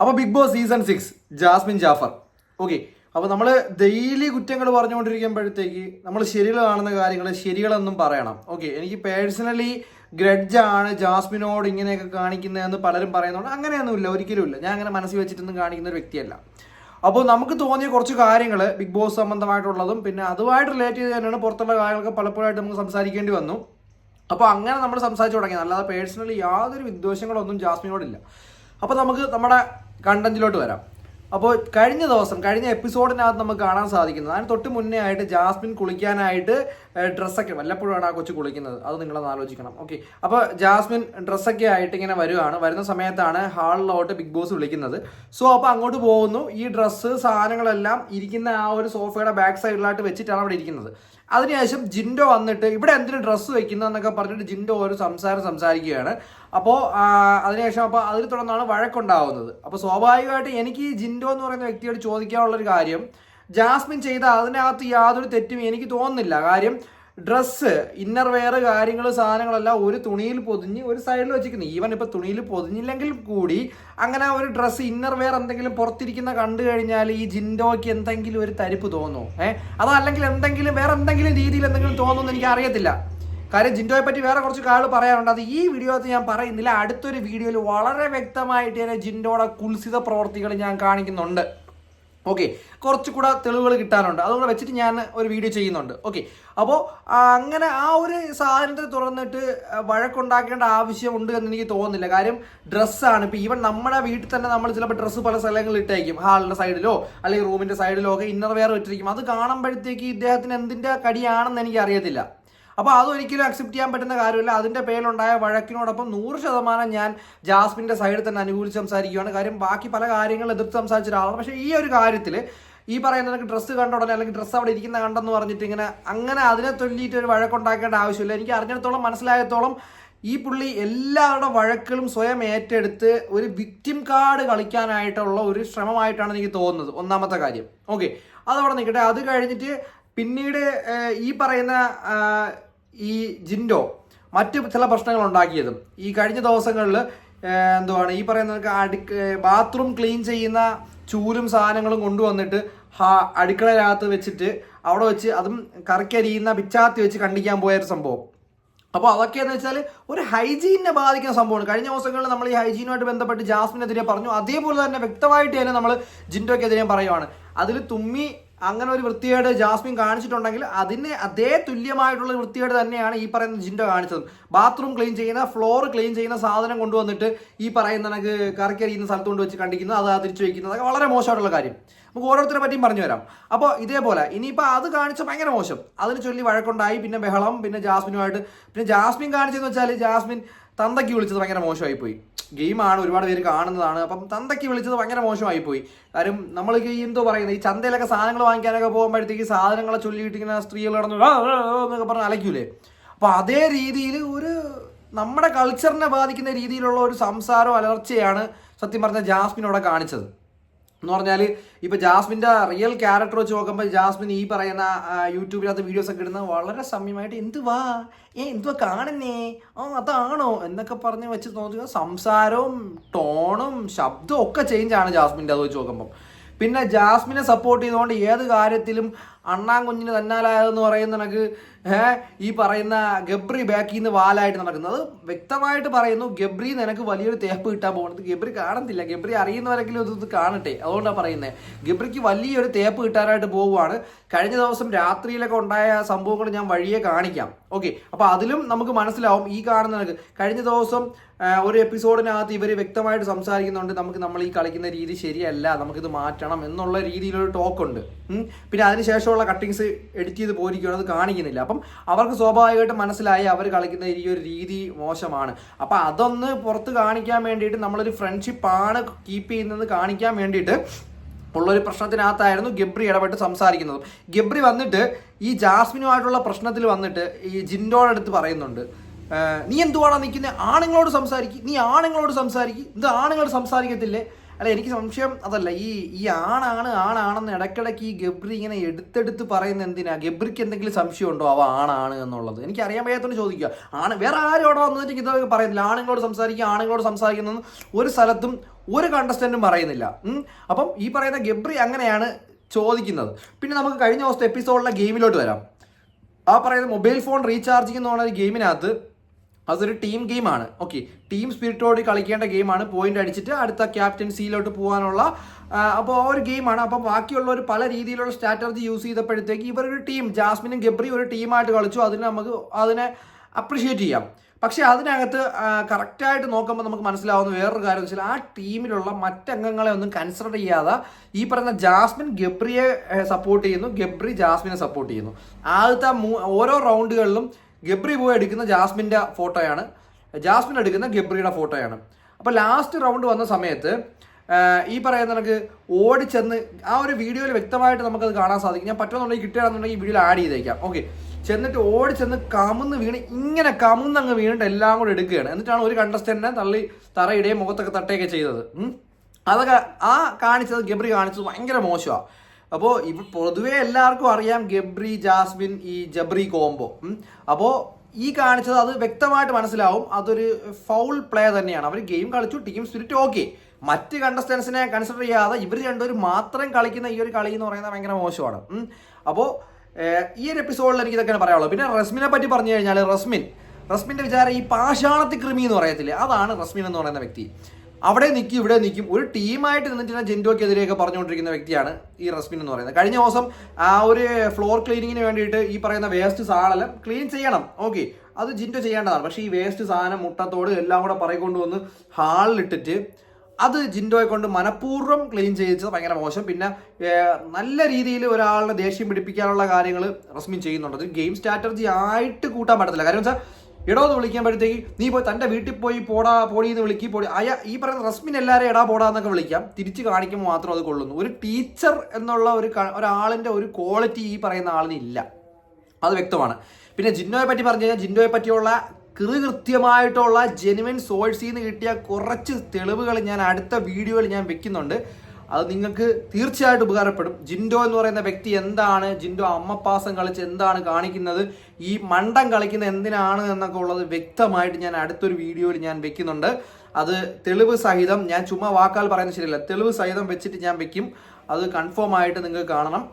അപ്പോൾ big boss season six Jasmin Jaffar. Okay അപ്പോൾ നമ്മൾ ഡെയിലി കുറ്റങ്ങൾ പറഞ്ഞുകൊണ്ടിരിക്കുമ്പോഴത്തേക്ക് നമ്മൾ ശരികൾ കാണുന്ന കാര്യങ്ങൾ ശരികളെന്നും പറയണം. ഓക്കെ എനിക്ക് പേഴ്സണലി ഗ്രഡ്ജാണ് ജാസ്മിനോട് ഇങ്ങനെയൊക്കെ കാണിക്കുന്നതെന്ന് പലരും പറയുന്നുണ്ട്. അങ്ങനെയൊന്നുമില്ല. ഒരിക്കലും ഇല്ല. ഞാൻ അങ്ങനെ മനസ്സിൽ വെച്ചിട്ടൊന്നും കാണിക്കുന്ന ഒരു വ്യക്തിയല്ല. അപ്പോൾ നമുക്ക് തോന്നിയ കുറച്ച് കാര്യങ്ങൾ ബിഗ് ബോസ് സംബന്ധമായിട്ടുള്ളതും പിന്നെ അതുമായിട്ട് റിലേറ്റ് ചെയ്ത് തന്നെയാണ് പുറത്തുള്ള കാര്യങ്ങളൊക്കെ പലപ്പോഴായിട്ട് നമുക്ക് സംസാരിക്കേണ്ടി വന്നു. അപ്പോൾ അങ്ങനെ നമ്മൾ സംസാരിച്ചു തുടങ്ങിയത് അല്ലാതെ പേഴ്സണലി യാതൊരു വിദ്വേഷങ്ങളൊന്നും ജാസ്മിനോടില്ല. അപ്പോൾ നമുക്ക് നമ്മുടെ കണ്ടന്റിലോട്ട് വരാം. അപ്പോൾ കഴിഞ്ഞ ദിവസം കഴിഞ്ഞ എപ്പിസോഡിനകത്ത് നമുക്ക് കാണാൻ സാധിക്കുന്നത് അതിന് തൊട്ട് മുന്നേ ആയിട്ട് ജാസ്മിൻ കുളിക്കാനായിട്ട് ഡ്രസ്സൊക്കെ വല്ലപ്പോഴാണ് ആ കൊച്ചു കുളിക്കുന്നത്. അത് നിങ്ങളൊന്ന് ആലോചിക്കണം. ഓക്കെ. അപ്പോൾ ജാസ്മിൻ ഡ്രസ്സൊക്കെ ആയിട്ട് ഇങ്ങനെ വരുവാണ്. വരുന്ന സമയത്താണ് ഹാളിലോട്ട് ബിഗ് ബോസ് വിളിക്കുന്നത്. സോ അപ്പോൾ അങ്ങോട്ട് പോകുന്നു. ഈ ഡ്രസ്സ് സാധനങ്ങളെല്ലാം ഇരിക്കുന്ന ആ ഒരു സോഫയുടെ ബാക്ക് സൈഡിലായിട്ട് വെച്ചിട്ടാണ് അവിടെ ഇരിക്കുന്നത്. അതിനുശേഷം ജിൻഡോ വന്നിട്ട് ഇവിടെ എന്തിനു ഡ്രസ്സ് വെക്കുന്നതെന്നൊക്കെ പറഞ്ഞിട്ട് ജിൻഡോ ഒരു സംസാരം സംസാരിക്കുകയാണ്. അപ്പോൾ അതിനുശേഷം അപ്പോൾ അതിൽ തുടർന്നാണ് വഴക്കുണ്ടാവുന്നത്. അപ്പോൾ സ്വാഭാവികമായിട്ട് എനിക്ക് ജിൻഡോ എന്ന് പറയുന്ന വ്യക്തിയോട് ചോദിക്കാനുള്ളൊരു കാര്യം ജാസ്മിൻ ചെയ്ത അതിനകത്ത് യാതൊരു തെറ്റും എനിക്ക് തോന്നുന്നില്ല. കാര്യം ഡ്രസ്സ് ഇന്നർ വെയർ കാര്യങ്ങൾ സാധനങ്ങളെല്ലാം ഒരു തുണിയിൽ പൊതിഞ്ഞ് ഒരു സൈഡിൽ വെച്ചിരിക്കുന്നു. ഈവൻ ഇപ്പം തുണിയിൽ പൊതിഞ്ഞില്ലെങ്കിൽ കൂടി അങ്ങനെ ഒരു ഡ്രസ്സ് ഇന്നർ വെയർ എന്തെങ്കിലും പുറത്തിരിക്കുന്ന കണ്ടു കഴിഞ്ഞാൽ ഈ ജിൻഡോയ്ക്ക് എന്തെങ്കിലും ഒരു തരിപ്പ് തോന്നുമോ ഏഹ് അതോ അല്ലെങ്കിൽ എന്തെങ്കിലും വേറെ എന്തെങ്കിലും രീതിയിൽ എന്തെങ്കിലും തോന്നുമെന്ന് എനിക്ക് അറിയത്തില്ല. കാര്യം ജിൻഡോയെ പറ്റി വേറെ കുറച്ച് കാര്യങ്ങൾ പറയാനുണ്ട്. അത് ഈ വീഡിയോത്ത് ഞാൻ പറയുന്നില്ല. അടുത്തൊരു വീഡിയോയിൽ വളരെ വ്യക്തമായിട്ട് തന്നെ ജിൻഡോയുടെ കുൽസിത പ്രവർത്തികൾ ഞാൻ കാണിക്കുന്നുണ്ട്. ഓക്കെ കുറച്ചുകൂടെ തെളിവുകൾ കിട്ടാനുണ്ട്. അതുകൊണ്ട് വെച്ചിട്ട് ഞാൻ ഒരു വീഡിയോ ചെയ്യുന്നുണ്ട്. ഓക്കെ അപ്പോൾ അങ്ങനെ ആ ഒരു സാധനത്തെ തുറന്നിട്ട് വഴക്കുണ്ടാക്കേണ്ട ആവശ്യമുണ്ട് എന്ന് എനിക്ക് തോന്നുന്നില്ല. കാര്യം ഡ്രസ്സാണ് ഇപ്പോൾ ഈവൻ നമ്മുടെ വീട്ടിൽ തന്നെ നമ്മൾ ചിലപ്പോൾ ഡ്രസ്സ് പല സ്ഥലങ്ങളിൽ ഇട്ടേക്കും. ഹാളിന്റെ സൈഡിലോ അല്ലെങ്കിൽ റൂമിന്റെ സൈഡിലോ ഒക്കെ ഇന്നർ വെയർ ഇട്ടിരിക്കും. അത് കാണുമ്പോഴത്തേക്ക് ഇദ്ദേഹത്തിന് എന്തിന്റെ കടിയാണെന്ന് എനിക്ക് അറിയത്തില്ല. അപ്പോൾ അതൊരിക്കലും അക്സെപ്റ്റ് ചെയ്യാൻ പറ്റുന്ന കാര്യമില്ല. അതിന്റെ പേരിലുണ്ടായ വഴക്കിനോടൊപ്പം നൂറ് ശതമാനം ഞാൻ ജാസ്മിന്റെ സൈഡിൽ തന്നെ അനുകൂലിച്ച് സംസാരിക്കുകയാണ്. കാര്യം ബാക്കി പല കാര്യങ്ങളും എതിർത്ത് സംസാരിച്ച ഒരാളാണ്. പക്ഷേ ഈ ഒരു കാര്യത്തിൽ ഈ പറയുന്ന എനിക്ക് ഡ്രസ്സ് കണ്ട ഉടനെ അല്ലെങ്കിൽ ഡ്രസ്സ് അവിടെ ഇരിക്കുന്ന കണ്ടെന്ന് പറഞ്ഞിട്ട് ഇങ്ങനെ അങ്ങനെ അതിനെ തൊല്ലിയിട്ട് ഒരു വഴക്കുണ്ടാക്കേണ്ട ആവശ്യമില്ല. എനിക്ക് അറിഞ്ഞിടത്തോളം മനസ്സിലായത്തോളം ഈ പുള്ളി എല്ലാവരുടെ വഴക്കുകളും സ്വയം ഏറ്റെടുത്ത് ഒരു വിക്ടിം കാർഡ് കളിക്കാനായിട്ടുള്ള ഒരു ശ്രമമായിട്ടാണ് എനിക്ക് തോന്നുന്നത്. ഒന്നാമത്തെ കാര്യം. ഓക്കെ അതവിടെ നിൽക്കട്ടെ. അത് കഴിഞ്ഞിട്ട് പിന്നീട് ഈ പറയുന്ന ഈ ജിൻഡോ മറ്റ് ചില പ്രശ്നങ്ങൾ ഉണ്ടാക്കിയതും. ഈ കഴിഞ്ഞ ദിവസങ്ങളിൽ എന്തുവാണ് ഈ പറയുന്ന അടുക്ക ബാത്റൂം ക്ലീൻ ചെയ്യുന്ന ചൂലും സാധനങ്ങളും കൊണ്ടുവന്നിട്ട് ഹാ അടുക്കളയിനകത്ത് വെച്ചിട്ട് അവിടെ വെച്ച് അതും കറിക്കരിയുന്ന പിച്ചാത്തി വെച്ച് കണ്ടിക്കാൻ പോയ ഒരു സംഭവം. അപ്പോൾ അതൊക്കെയെന്ന് വെച്ചാൽ ഒരു ഹൈജീനെ ബാധിക്കുന്ന സംഭവമാണ്. കഴിഞ്ഞ ദിവസങ്ങളിൽ നമ്മൾ ഈ ഹൈജീനുമായിട്ട് ബന്ധപ്പെട്ട് ജാസ്മിനെതിരെ പറഞ്ഞു. അതേപോലെ തന്നെ വ്യക്തമായിട്ട് തന്നെ നമ്മൾ ജിൻഡോക്കെതിരെ പറയുവാണ്. അതിൽ തുമ്മി അങ്ങനെ ഒരു വൃത്തികേട് ജാസ്മിൻ കാണിച്ചിട്ടുണ്ടെങ്കിൽ അതിന് അതേ തുല്യമായിട്ടുള്ള വൃത്തികേട് തന്നെയാണ് ഈ പറയുന്ന ജിൻഡോ കാണിച്ചത്. ബാത്റൂം ക്ലീൻ ചെയ്യുന്ന ഫ്ലോർ ക്ലീൻ ചെയ്യുന്ന സാധനം കൊണ്ടുവന്നിട്ട് ഈ പറയുന്ന എനിക്ക് കറക്കരിയുന്ന സ്ഥലത്ത് കൊണ്ട് വെച്ച് കണ്ടിക്കുന്നത് അത് തിരിച്ചു വയ്ക്കുന്നത് അതൊക്കെ വളരെ മോശമായിട്ടുള്ള കാര്യം. നമുക്ക് ഓരോരുത്തരെ പറ്റിയും പറഞ്ഞു തരാം. അപ്പോൾ ഇതേപോലെ ഇനിയിപ്പോൾ അത് കാണിച്ച ഭയങ്കര മോശം. അതിന് ചൊല്ലി വഴക്കുണ്ടായി പിന്നെ ബഹളം പിന്നെ ജാസ്മിനുമായിട്ട്. പിന്നെ ജാസ്മിൻ കാണിച്ചതെന്ന് വെച്ചാൽ ജാസ്മിൻ തന്തയ്ക്ക് വിളിച്ചത് ഭയങ്കര മോശമായി പോയി ഗെയിമാണ് ഒരുപാട് പേര് കാണുന്നതാണ്. അപ്പം ചന്തയ്ക്ക് വിളിച്ചത് ഭയങ്കര മോശമായി പോയി കാര്യം നമ്മൾ ഈ എന്തോ പറയുന്നത് ഈ ചന്തയിലൊക്കെ സാധനങ്ങൾ വാങ്ങിക്കാനൊക്കെ പോകുമ്പോഴത്തേക്ക് സാധനങ്ങളെ ചൊല്ലിയിട്ട് ഇങ്ങനെ സ്ത്രീകൾ കടന്നു "ആ, ആ, ആ" എന്നൊക്കെ പറഞ്ഞ് അലയ്ക്കൂലേ? അപ്പം അതേ രീതിയിൽ ഒരു നമ്മുടെ കൾച്ചറിനെ ബാധിക്കുന്ന രീതിയിലുള്ള ഒരു സംസാരം അലർച്ചയാണ് സത്യം പറഞ്ഞ ജാസ്മിനോടെ കാണിച്ചത്. എന്ന് പറഞ്ഞാൽ ഇപ്പോൾ ജാസ്മിന്റെ റിയൽ ക്യാരക്ടർ വെച്ച് നോക്കുമ്പോൾ ജാസ്മിൻ ഈ പറയുന്ന യൂട്യൂബിനകത്ത് വീഡിയോസ് ഒക്കെ ഇടുന്നത് വളരെ സമയമായിട്ട് എന്തുവാ ഏ എന്തുവാ കാണുന്നേ? ആ അതാണോ? എന്നൊക്കെ പറഞ്ഞ് വെച്ച് നോക്കുക. സംസാരവും ടോണും ശബ്ദവും ഒക്കെ ചേഞ്ച് ആണ് ജാസ്മിന്റെ അത് വെച്ച് നോക്കുമ്പോൾ പിന്നെ ജാസ്മിനെ സപ്പോർട്ട് ചെയ്തുകൊണ്ട് ഏത് കാര്യത്തിലും അണ്ണാൻ കുഞ്ഞിന് തന്നാലായതെന്ന് പറയുന്ന കണക്ക് ഈ പറയുന്ന ഗബ്രി ബാക്കിൽ നിന്ന് വാലായിട്ട് നടക്കുന്നത്. വ്യക്തമായിട്ട് പറയുന്നു ഗബ്രി നിനക്ക് വലിയൊരു തേപ്പ് കിട്ടാൻ പോകുന്നത്. ഗബ്രി കാണത്തില്ല. ഗബ്രി അറിയുന്നവരെങ്കിലും ഇത് കാണട്ടെ. അതുകൊണ്ടാണ് പറയുന്നത് ഗബ്രിക്ക് വലിയൊരു തേപ്പ് കിട്ടാനായിട്ട് പോവുകയാണ്. കഴിഞ്ഞ ദിവസം രാത്രിയിലൊക്കെ ഉണ്ടായ സംഭവങ്ങൾ ഞാൻ വഴിയെ കാണിക്കാം. ഓക്കെ അപ്പോൾ അതിലും നമുക്ക് മനസ്സിലാവും ഈ കാണുന്ന കഴിഞ്ഞ ദിവസം ഒരു എപ്പിസോഡിനകത്ത് ഇവർ വ്യക്തമായിട്ട് സംസാരിക്കുന്നുണ്ട് നമുക്ക് നമ്മൾ ഈ കളിക്കുന്ന രീതി ശരിയല്ല നമുക്കിത് മാറ്റണം എന്നുള്ള രീതിയിലൊരു ടോക്ക് ഉണ്ട്. പിന്നെ അതിനുശേഷമുള്ള കട്ടിങ്സ് എഡിറ്റ് ചെയ്ത് പോയിരിക്കുകയാണ് അത് കാണിക്കുന്നില്ല. അപ്പം അവർക്ക് സ്വാഭാവികമായിട്ട് മനസ്സിലായി അവർ കളിക്കുന്ന ഈ ഒരു രീതി മോശമാണ്. അപ്പം അതൊന്ന് പുറത്ത് കാണിക്കാൻ വേണ്ടിയിട്ട് നമ്മളൊരു ഫ്രണ്ട്ഷിപ്പാണ് കീപ്പ് ചെയ്യുന്നത് കാണിക്കാൻ വേണ്ടിയിട്ട് ഉള്ളൊരു പ്രശ്നത്തിനകത്തായിരുന്നു ഗബ്രി ഇടപെട്ട് സംസാരിക്കുന്നത്. ഗബ്രി വന്നിട്ട് ഈ ജാസ്മിനുമായിട്ടുള്ള പ്രശ്നത്തിൽ വന്നിട്ട് ഈ ജിൻഡോടെ അടുത്ത് പറയുന്നുണ്ട്. "ഏഹ്, നീ എന്തുവാടാ നിൽക്കുന്നത് ആണുങ്ങളോട് സംസാരിക്കും. നീ ആണുങ്ങളോട് സംസാരിക്കും. ഇത് ആണുങ്ങൾ സംസാരിക്കത്തില്ലേ? അല്ല എനിക്ക് സംശയം അതല്ല. ഈ ഈ ആണാണ് ആണാണെന്ന് ഇടയ്ക്കിടയ്ക്ക് ഈ ഗബ്രി ഇങ്ങനെ എടുത്തെടുത്ത് പറയുന്ന എന്തിനാ? ഗബ്രിക്ക് എന്തെങ്കിലും സംശയം ഉണ്ടോ അവ ആണാണ് എന്നുള്ളത്. എനിക്ക് അറിയാൻ വയ്യാത്തോണ്ട് ചോദിക്കുക. ആണ് വേറെ ആരും അവിടെ വന്നിട്ട് ഇതൊക്കെ പറയുന്നില്ല. ആണുങ്ങളോട് സംസാരിക്കുക ആണുങ്ങളോട് സംസാരിക്കുന്ന ഒരു സ്ഥലത്തും ഒരു കണ്ടസ്റ്റന്റും പറയുന്നില്ല. അപ്പം ഈ പറയുന്ന ഗബ്രി അങ്ങനെയാണ് ചോദിക്കുന്നത്. പിന്നെ നമുക്ക് കഴിഞ്ഞ ദിവസത്തെ എപ്പിസോഡിലെ ഗെയിമിലോട്ട് വരാം. ആ പറയുന്ന മൊബൈൽ ഫോൺ റീചാർജിങ് എന്ന് പറഞ്ഞ ഒരു ഗെയിമിനകത്ത് അതൊരു ടീം ഗെയിമാണ് ഓക്കെ ടീം സ്പിരിറ്റോട് കളിക്കേണ്ട ഗെയിമാണ് പോയിന്റ് അടിച്ചിട്ട് അടുത്ത ക്യാപ്റ്റൻസിയിലോട്ട് പോകാനുള്ള അപ്പോൾ ഒരു ഗെയിമാണ് അപ്പം ബാക്കിയുള്ളവർ പല രീതിയിലുള്ള സ്ട്രാറ്റജി യൂസ് ചെയ്തപ്പോഴത്തേക്ക് ഇവരൊരു ടീം ജാസ്മിനും ഗബ്രി ഒരു ടീമായിട്ട് കളിച്ചു. അതിന് നമുക്ക് അതിനെ അപ്രിഷിയേറ്റ് ചെയ്യാം. പക്ഷേ അതിനകത്ത് കറക്റ്റായിട്ട് നോക്കുമ്പോൾ നമുക്ക് മനസ്സിലാവുന്ന വേറൊരു കാര്യം വെച്ചാൽ ആ ടീമിലുള്ള മറ്റംഗങ്ങളെ ഒന്നും കൺസിഡർ ചെയ്യാതെ ഈ പറയുന്ന ജാസ്മിൻ ഗബ്രിയെ സപ്പോർട്ട് ചെയ്യുന്നു ഗബ്രി ജാസ്മിനെ സപ്പോർട്ട് ചെയ്യുന്നു. ആദ്യത്തെ ഓരോ റൗണ്ടുകളിലും ഗബ്രി പോയി എടുക്കുന്ന ജാസ്മിന്റെ ഫോട്ടോയാണ്. ജാസ്മിൻ എടുക്കുന്ന ഗബ്രിയുടെ ഫോട്ടോയാണ്. അപ്പോൾ ലാസ്റ്റ് റൗണ്ട് വന്ന സമയത്ത് ഈ പറയുന്ന കണക്ക് ഓടിച്ചെന്ന് ആ ഒരു വീഡിയോയിൽ വ്യക്തമായിട്ട് നമുക്കത് കാണാൻ സാധിക്കും. ഞാൻ പറ്റുമെന്നുണ്ടെങ്കിൽ കിട്ടുകയാണെന്നുണ്ടെങ്കിൽ ഈ വീഡിയോയിൽ ആഡ് ചെയ്തേക്കാം. ഓക്കെ ചെന്നിട്ട് ഓടിച്ചെന്ന് കമുന്ന് വീണ് ഇങ്ങനെ കമന്ന് അങ്ങ് വീണിട്ട് എല്ലാം കൂടെ എടുക്കുകയാണ്. എന്നിട്ടാണ് ഒരു കണ്ടസ്റ്റന്റിനെ തള്ളി തറയിടുകയും മുഖത്തൊക്കെ തട്ടുകയൊക്കെ ചെയ്തത്. അതൊക്കെ ആ കാണിച്ചത് ഗബ്രി കാണിച്ചത് ഭയങ്കര മോശമാണ് അപ്പോൾ ഇവ പൊതുവേ എല്ലാവർക്കും അറിയാം ഗബ്രി ജാസ്മിൻ ഈ ജബ്രി കോംബോ അപ്പോ ഈ കാണിച്ചത് അത് വ്യക്തമായിട്ട് മനസ്സിലാവും. അതൊരു ഫൗൾ പ്ലേ തന്നെയാണ്. അവർ ഗെയിം കളിച്ചു ടീം സ്പിരിറ്റ് ഓക്കെ മറ്റ് കണ്ടസ്റ്റൻസിനെ കൺസിഡർ ചെയ്യാതെ ഇവർ രണ്ടുപേരും മാത്രം കളിക്കുന്ന ഈ ഒരു കളി എന്ന് പറയുന്നത് ഭയങ്കര മോശമാണ്. അപ്പോൾ ഈ ഒരു എപ്പിസോഡിൽ എനിക്ക് ഇതൊക്കെ പറയാനുള്ളൂ പിന്നെ റസ്മിനെ പറ്റി പറഞ്ഞു കഴിഞ്ഞാൽ റസ്മിൻ. റസ്മിന്റെ വിചാരം ഈ പാഷാണത്തി കൃമി എന്ന് പറയത്തില്ലേ? അതാണ് റസ്മിൻ എന്ന് പറയുന്ന വ്യക്തി. അവിടെ നിൽക്കും ഇവിടെ നിൽക്കും ഒരു ടീമായിട്ട് നിന്നിട്ട് ജിൻഡോക്കെതിരെയൊക്കെ പറഞ്ഞുകൊണ്ടിരിക്കുന്ന വ്യക്തിയാണ് ഈ റസ്മിൻ എന്ന് പറയുന്നത്. കഴിഞ്ഞ ദിവസം ആ ഒരു ഫ്ലോർ ക്ലീനിങ്ങിന് വേണ്ടിയിട്ട് ഈ പറയുന്ന വേസ്റ്റ് സാധനം ക്ലീൻ ചെയ്യണം. ഓക്കെ അത് ജിൻഡോ ചെയ്യേണ്ടതാണ്. പക്ഷേ ഈ വേസ്റ്റ് സാധനം മുട്ടത്തോട് എല്ലാം കൂടെ പറയിക്കൊണ്ട് വന്ന് ഹാളിലിട്ടിട്ട് അത് ജിൻഡോയെ കൊണ്ട് മനഃപൂർവം ക്ലീൻ ചെയ്യിച്ചത് ഭയങ്കര മോശം. പിന്നെ നല്ല രീതിയിൽ ഒരാളുടെ ദേഷ്യം പിടിപ്പിക്കാനുള്ള കാര്യങ്ങൾ റസ്മിൻ ചെയ്യുന്നുണ്ട്. ഗെയിം സ്ട്രാറ്റജി ആയിട്ട് കൂട്ടാൻ പറ്റത്തില്ല. കാരണം വെച്ചാൽ ഇടോ എന്ന് വിളിക്കുമ്പോഴത്തേക്ക് നീ പോയി തന്റെ വീട്ടിൽ പോയി പോടാ പോടി എന്ന് വിളിക്കി പോടി. അയ ഈ പറയുന്ന റസ്മിൻ എല്ലാവരും എടാ പോടാ എന്നൊക്കെ വിളിക്കാം. തിരിച്ച് കാണിക്കുമ്പോൾ മാത്രം അത് കൊള്ളുന്നു. ഒരു ടീച്ചർ എന്നുള്ള ഒരു ഒരാളിന്റെ ഒരു ക്വാളിറ്റി ഈ പറയുന്ന ആളിന് ഇല്ല. അത് വ്യക്തമാണ്. പിന്നെ ജിന്നോയെ പറ്റി പറഞ്ഞു കഴിഞ്ഞാൽ ജിന്നോയെ പറ്റിയുള്ള കൃത്യമായിട്ടുള്ള ജെനുവിൻ സോഴ്സിൽ നിന്ന് കിട്ടിയ കുറച്ച് തെളിവുകൾ ഞാൻ അടുത്ത വീഡിയോയിൽ ഞാൻ വെക്കുന്നുണ്ട്. അത് നിങ്ങൾക്ക് തീർച്ചയായിട്ടും ഉപകാരപ്പെടും. ജിൻഡോ എന്ന് പറയുന്ന വ്യക്തി എന്താണ്? ജിൻഡോ അമ്മപ്പാസം കളിച്ച് എന്താണ് കാണിക്കുന്നത്? ഈ മണ്ടം കളിക്കുന്ന എന്തിനാണ് എന്നൊക്കെ ഉള്ളത് വ്യക്തമായിട്ട് ഞാൻ അടുത്തൊരു വീഡിയോയിൽ ഞാൻ വെക്കുന്നുണ്ട്. അത് തെളിവ് സഹിതം ഞാൻ ചുമ്മാ വാക്കാൽ പറയുന്നത് ശരിയല്ല. തെളിവ് സഹിതം വെച്ചിട്ട് ഞാൻ വെക്കും. അത് കൺഫേം ആയിട്ട് നിങ്ങൾക്ക് കാണണം.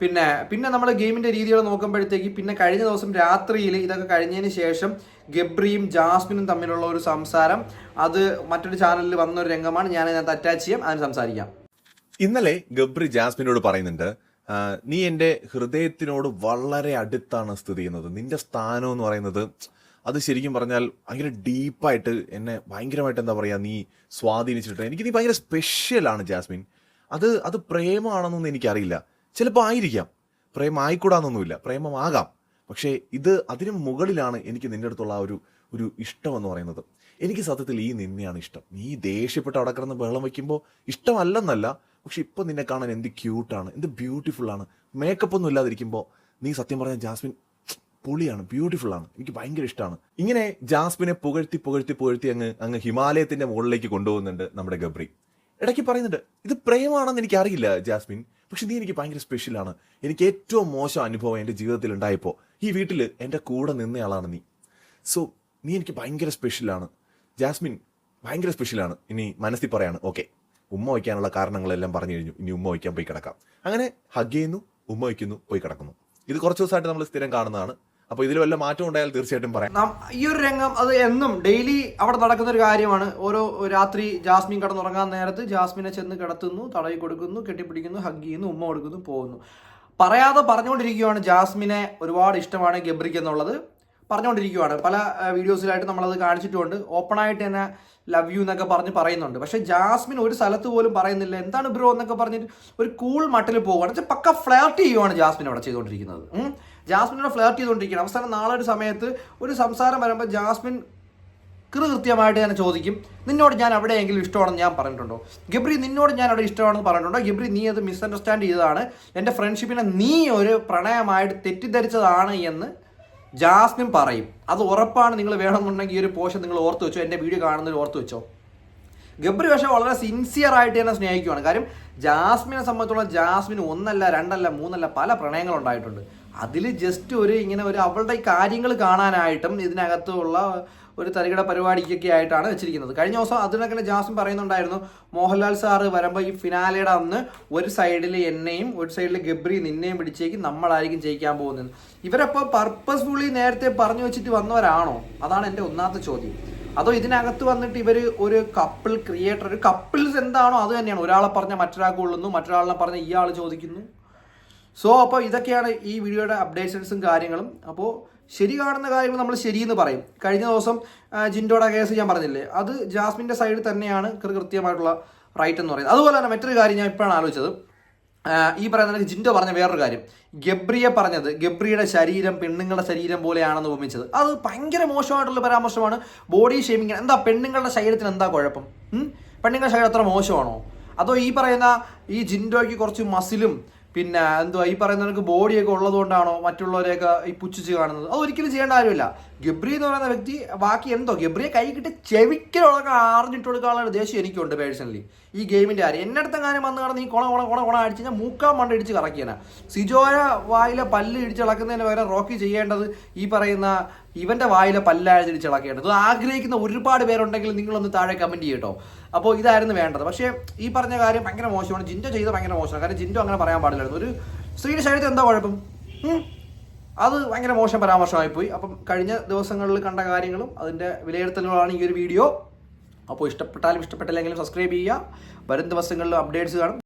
പിന്നെ പിന്നെ നമ്മൾ ഗെയിമിന്റെ രീതികൾ നോക്കുമ്പോഴത്തേക്ക് പിന്നെ കഴിഞ്ഞ ദിവസം രാത്രിയിൽ ഇതൊക്കെ കഴിഞ്ഞതിന് ശേഷം ഗബ്രിയും ജാസ്മിനും തമ്മിലുള്ള ഒരു സംസാരം. അത് മറ്റൊരു ചാനലിൽ വന്ന ഒരു രംഗമാണ്. ഞാൻ അതിനകത്ത് അറ്റാച്ച് ചെയ്യാം. അതിന് സംസാരിക്കാം. ഇന്നലെ ഗബ്രി ജാസ്മിനോട് പറയുന്നുണ്ട് നീ എന്റെ ഹൃദയത്തിനോട് വളരെ അടുത്താണ് സ്ഥിതി ചെയ്യുന്നത്. നിന്റെ സ്ഥാനം എന്ന് പറയുന്നത് അത് ശരിക്കും പറഞ്ഞാൽ ഭയങ്കര ഡീപ്പായിട്ട് എന്നെ ഭയങ്കരമായിട്ട് എന്താ പറയാ നീ സ്വാധീനിച്ചിട്ട് എനിക്ക് നീ ഭയങ്കര സ്പെഷ്യലാണ് ജാസ്മിൻ. അത് അത് പ്രേമമാണെന്നൊന്നും എനിക്കറിയില്ല. ചിലപ്പോൾ ആയിരിക്കാം. പ്രേമം ആയിക്കൂടാന്നൊന്നുമില്ല. പ്രേമമാകാം. പക്ഷേ ഇത് അതിന് മുകളിലാണ് എനിക്ക് നിന്റെ അടുത്തുള്ള ഒരു ഒരു ഇഷ്ടം എന്ന് പറയുന്നത്. എനിക്ക് സത്യത്തിൽ ഈ നിന്നെയാണ് ഇഷ്ടം. നീ ദേഷ്യപ്പെട്ട് അവിടെ കിടന്ന് ബഹളം വയ്ക്കുമ്പോൾ ഇഷ്ടമല്ലെന്നല്ല പക്ഷെ ഇപ്പൊ നിന്നെ കാണാൻ എന്ത് ക്യൂട്ടാണ് എന്ത് ബ്യൂട്ടിഫുൾ ആണ്. മേക്കപ്പ് ഒന്നും ഇല്ലാതിരിക്കുമ്പോൾ നീ സത്യം പറഞ്ഞാൽ ജാസ്മിൻ പൊളിയാണ് ബ്യൂട്ടിഫുൾ ആണ്. എനിക്ക് ഭയങ്കര ഇഷ്ടമാണ് ഇങ്ങനെ ജാസ്മിനെ പുകഴ്ത്തി പുകഴ്ത്തി പുകഴ്ത്തി അങ്ങ് അങ്ങ് ഹിമാലയത്തിന്റെ മുകളിലേക്ക് കൊണ്ടുപോകുന്നുണ്ട് നമ്മുടെ ഗബ്രി. ഇടയ്ക്ക് പറയുന്നുണ്ട് ഇത് പ്രേമാണെന്ന് എനിക്ക് അറിയില്ല ജാസ്മിൻ പക്ഷെ നീ എനിക്ക് ഭയങ്കര സ്പെഷ്യലാണ് എനിക്ക് ഏറ്റവും മോശം അനുഭവം എന്റെ ജീവിതത്തിൽ ഉണ്ടായപ്പോൾ ഈ വീട്ടിൽ എന്റെ കൂടെ നിന്നയാളാണ് നീ. സോ നീ എനിക്ക് ഭയങ്കര സ്പെഷ്യലാണ് ജാസ്മിൻ ഭയങ്കര സ്പെഷ്യലാണ് ഇനി മനസ്സിൽ പറയാണ് ഓക്കെ ഉമ്മ വയ്ക്കാനുള്ള കാരണങ്ങളെല്ലാം പറഞ്ഞു കഴിഞ്ഞു. ഇനി ഉമ്മ വയ്ക്കാൻ പോയി കിടക്കാം. അങ്ങനെ ഹഗ് ചെയ്യുന്നു ഉമ്മ വയ്ക്കുന്നു പോയി കിടക്കുന്നു. ഇത് കുറച്ച് ദിവസമായിട്ട് നമ്മൾ സ്ഥിരം കാണുന്നതാണ്. അപ്പൊ ഇതിൽ വല്ല മാറ്റം ഉണ്ടായാൽ തീർച്ചയായിട്ടും പറയാം. ഈ ഒരു രംഗം അത് എന്നും ഡെയിലി അവിടെ നടക്കുന്ന ഒരു കാര്യമാണ്. ഓരോ രാത്രി ജാസ്മിൻ കടന്നുറങ്ങാൻ നേരത്ത് ജാസ്മിനെ ചെന്ന് കിടത്തുന്നു തടവി കൊടുക്കുന്നു കെട്ടിപ്പിടിക്കുന്നു ഹഗ് ചെയ്യുന്നു ഉമ്മ കൊടുക്കുന്നു പോകുന്നു. പറയാതെ പറഞ്ഞുകൊണ്ടിരിക്കുകയാണ് ജാസ്മിനെ ഒരുപാട് ഇഷ്ടമാണ് ഗബ്രിക്ക് എന്നുള്ളത്. പറഞ്ഞുകൊണ്ടിരിക്കുകയാണ് പല വീഡിയോസിലായിട്ട് നമ്മളത് ഓപ്പൺ ആയിട്ട് തന്നെ ലവ് യു എന്നൊക്കെ പറഞ്ഞ് പറയുന്നുണ്ട്. പക്ഷേ ജാസ്മിൻ ഒരു സ്ഥലത്ത് പോലും പറയുന്നില്ല. എന്താണ് ബ്രോ എന്നൊക്കെ പറഞ്ഞിട്ട് ഒരു കൂൾ മട്ടിൽ പോവുകയാണ്. വെച്ചാൽ പക്ക ഫ്ലാർട്ട് ചെയ്യുവാണ് ജാസ്മിൻ അവിടെ ചെയ്തുകൊണ്ടിരിക്കുന്നത്. ജാസ്മിനോട് ഫ്ലാർട്ട് ചെയ്തുകൊണ്ടിരിക്കുകയാണ്. അവസാനം നാളെ ഒരു സമയത്ത് ഒരു സംസാരം വരുമ്പോൾ ജാസ്മിൻ കൃത് കൃത്യമായിട്ട് ഞാൻ ചോദിക്കും നിന്നോട് ഞാൻ എവിടെയെങ്കിലും ഇഷ്ടമാണെന്ന് ഞാൻ പറഞ്ഞിട്ടുണ്ടോ? ഗബ്രി നിന്നോട് ഞാൻ അവിടെ ഇഷ്ടമാണെന്ന് പറഞ്ഞിട്ടുണ്ടോ? ഗബ്രി നീ അത് മിസ് അണ്ടർസ്റ്റാൻഡ് ചെയ്തതാണ്. എന്റെ ഫ്രണ്ട്ഷിപ്പിനെ നീ ഒരു പ്രണയമായിട്ട് തെറ്റിദ്ധരിച്ചതാണ് എന്ന് ജാസ്മിൻ പറയും അത് ഉറപ്പാണ് നിങ്ങൾ വേണമെന്നുണ്ടെങ്കിൽ ഈ ഒരു പോഷൻ നിങ്ങൾ ഓർത്ത് വെച്ചോ എന്റെ വീഡിയോ കാണുന്നതിൽ ഓർത്ത് വെച്ചോ. ഗബ്രി പക്ഷേ വളരെ സിൻസിയർ ആയിട്ട് തന്നെ സ്നേഹിക്കുവാണ്. കാര്യം ജാസ്മിനെ സംബന്ധിച്ചോളം ജാസ്മിൻ ഒന്നല്ല രണ്ടല്ല മൂന്നല്ല പല പ്രണയങ്ങൾ ഉണ്ടായിട്ടുണ്ട് അതിൽ ജസ്റ്റ് ഒരു ഇങ്ങനെ ഒരു അവളുടെ കാര്യങ്ങൾ കാണാനായിട്ടും ഇതിനകത്തുള്ള ഒരു തരികിട പരിപാടിക്കൊക്കെ ആയിട്ടാണ് വെച്ചിരിക്കുന്നത്. കഴിഞ്ഞ ദിവസം അതിനൊക്കെ ജാസ്മിൻ പറയുന്നുണ്ടായിരുന്നു മോഹൻലാൽ സാറ് വരുമ്പോൾ ഈ ഫിനാലയുടെ അന്ന് ഒരു സൈഡിൽ എന്നെയും ഒരു സൈഡിൽ ഗബ്രി നിന്നെയും പിടിച്ചേക്ക് നമ്മളായിരിക്കും ജയിക്കാൻ പോകുന്നത്. ഇവരപ്പോൾ പർപ്പസ്ഫുള്ളി നേരത്തെ പറഞ്ഞു വെച്ചിട്ട് വന്നവരാണോ? അതാണ് എന്റെ ഒന്നാമത്തെ ചോദ്യം. അതോ ഇതിനകത്ത് വന്നിട്ട് ഇവർ ഒരു കപ്പിൾ ക്രിയേറ്റർ ഒരു കപ്പിൾസ് എന്താണോ അത് തന്നെയാണ്? ഒരാളെ പറഞ്ഞാൽ മറ്റൊരാൾക്ക് കൊള്ളുന്നു മറ്റൊരാളിനെ പറഞ്ഞാൽ ഇയാൾ ചോദിക്കുന്നു? സോ അപ്പോൾ ഇതൊക്കെയാണ് ഈ വീഡിയോയുടെ അപ്ഡേഷൻസും കാര്യങ്ങളും. അപ്പോൾ ശരി കാണുന്ന കാര്യങ്ങൾ നമ്മൾ ശരിയെന്ന് പറയും. കഴിഞ്ഞ ദിവസം ജിൻഡോയുടെ കേസ് ഞാൻ പറഞ്ഞില്ലേ? അത് ജാസ്മിന്റെ സൈഡിൽ തന്നെയാണ് കൃത്യമായിട്ടുള്ള റൈറ്റ് എന്ന് പറയുന്നത്. അതുപോലെ തന്നെ മറ്റൊരു കാര്യം ഞാൻ ഇപ്പോഴാണ് ആലോചിച്ചത്. ഈ പറയുന്ന ജിൻഡോ പറഞ്ഞ വേറൊരു കാര്യം. ഗബ്രിയെ പറഞ്ഞത് ഗബ്രിയുടെ ശരീരം പെണ്ണുങ്ങളുടെ ശരീരം പോലെയാണെന്ന് ഉപമിച്ചത് അത് ഭയങ്കര മോശമായിട്ടുള്ള പരാമർശമാണ്. ബോഡി ഷേമിങ് എന്താ പെണ്ണുങ്ങളുടെ ശരീരത്തിന് എന്താ കുഴപ്പം? പെണ്ണുങ്ങളുടെ ശരീരം അത്ര മോശമാണോ? അതോ ഈ പറയുന്ന ഈ ജിൻഡോയ്ക്ക് കുറച്ച് മസിലും പിന്നെ എന്തുവാ ഈ പറയുന്ന കണക്ക് ബോഡിയൊക്കെ ഉള്ളതുകൊണ്ടാണോ മറ്റുള്ളവരെയൊക്കെ ഈ പുച്ഛിച്ച് കാണുന്നത്? അത് ഒരിക്കലും ചെയ്യേണ്ട കാര്യമില്ല. ഗബ്രി എന്ന് പറയുന്ന വ്യക്തി ബാക്കി എന്തോ ഗബ്രിയെ കൈ കിട്ടി ചെവിക്കലൊക്കെ ആറിഞ്ഞിട്ട് കൊടുക്കാനുള്ള ദേഷ്യം എനിക്കുണ്ട് പേഴ്സണലി ഈ ഗെയിമിന്റെ കാര്യം. അടുത്ത കാര്യം വന്ന് കാരണം ഈ കൊണ കൊണ കൊണ കൊണ അടിച്ച് കഴിഞ്ഞാൽ മൂക്കാൻ മണ്ട ഇടിച്ച് കറക്കിയാണ്. സിജോയ വായിലെ പല്ല് ഇടിച്ചിളക്കുന്നതിന് പകരം റോക്കി ചെയ്യേണ്ടത് ഈ പറയുന്ന ഇവന്റെ വായിലെ പല്ലാഴിച്ച് ഇടിച്ചിളക്കേണ്ടത് ആഗ്രഹിക്കുന്ന ഒരുപാട് പേരുണ്ടെങ്കിൽ നിങ്ങളൊന്ന് താഴെ കമന്റ് ചെയ്യട്ടോ. അപ്പോൾ ഇതായിരുന്നു വേണ്ടത്. പക്ഷേ ഈ പറഞ്ഞ കാര്യം ഭയങ്കര മോശമാണ്. ജിൻഡോ ചെയ്ത് ഭയങ്കര മോശമാണ്. കാരണം ജിൻഡോ അങ്ങനെ പറയാൻ പാടില്ലായിരുന്നു. ഒരു സ്ത്രീയുടെ ശരീരത്തിൽ എന്താ കുഴപ്പം? അത് ഭയങ്കര മോശം പരാമർശമായി പോയി. അപ്പം കഴിഞ്ഞ ദിവസങ്ങളിൽ കണ്ട കാര്യങ്ങളും അതിന്റെ വിലയിരുത്തലുകളാണ് ഈ ഒരു വീഡിയോ. അപ്പോൾ ഇഷ്ടപ്പെട്ടാലും ഇഷ്ടപ്പെട്ടില്ലെങ്കിലും സബ്സ്ക്രൈബ് ചെയ്യുക. വരും ദിവസങ്ങളിൽ അപ്ഡേറ്റ്സ് കാണും.